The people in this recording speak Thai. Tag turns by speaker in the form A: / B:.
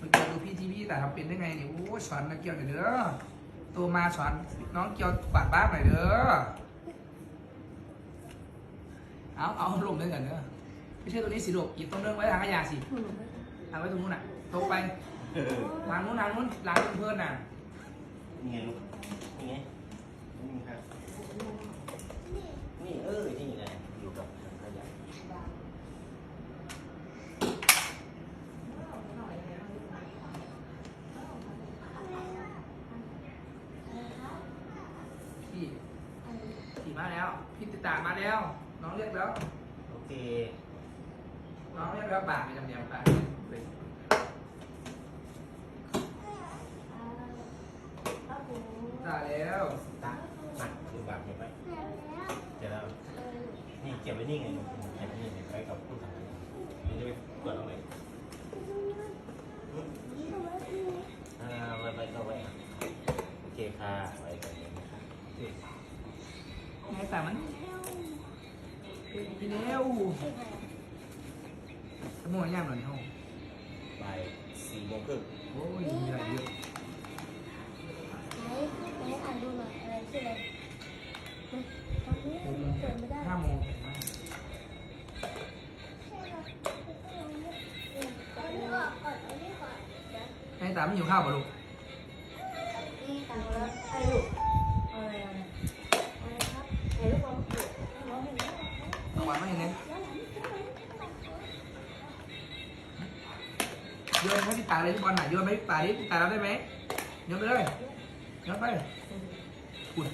A: มันเกี่ยวดูพี่ทีพี่แต่ทำเป็นได้ไงเนี่ยโอ้สอนนักเกี่ยวหน่อยเด้อตัวมาสอนน้องเกี่ยวกวาดบ้านหน่อยเด้อเอาเอาลงด้วยกันเด้อไม่ใช่ตัวนี้สิลูกหยิบตรงเรื่องไว้ทางขยะสิทางไว้ตรงนู้นน่ะตรงไป
B: เออ
A: ทางนู้นทางนู้นร้านเพื่อนๆน่ะ
B: นี่ไงลูกนี่ไงนี่ครับ นี่เออนี่ไงอยู่กับถังขยะ
A: พี่พี่มาแล้ว พี่ติดตามมาแล้ว น้องเรียกแล้ว
B: โอเค
A: น้องเรียกแล้วบากไปจำเนียมบากเลยได้แล้ว
B: ตักตักดูแบบเห็นไหมเดี๋ยวเรานี่เก็บไว้นี่ไงลูกเก็บไว้นี่เก็บไว้กับผู้ทำงานนี่จะไปกดตรงไหนอ่าไว้ไว้ก็ไว้อะโอเคค่ะไว้กัน
A: ไงแต่มันพี่เร็วสมองย่างหน่อยเท่า
B: บ่ายสี่โมงครึ่ง
A: โอ้ยมีอะไรเยอะ
C: ไหนไหนอ่านดูหน่อยอะไรชื่ออะไรตอนนี้
A: หกโมง
C: เปิดไม่ได้
A: ห้าโมงถึงมา
C: เอาอันนี้ก่อนก่อนเอาอันนี้ก่อนเดี๋ยว
A: ไงแต่ไม่หิวข้าวป่ะลูก
C: เอาห
A: วานมาอย่างนี้โยนให้พี่ตาเลยพี่บอลหน่อยโยนไปพี่ตาดิพี่ตารับได้ไหมโยนไปเลยโยนไป
C: อุ่น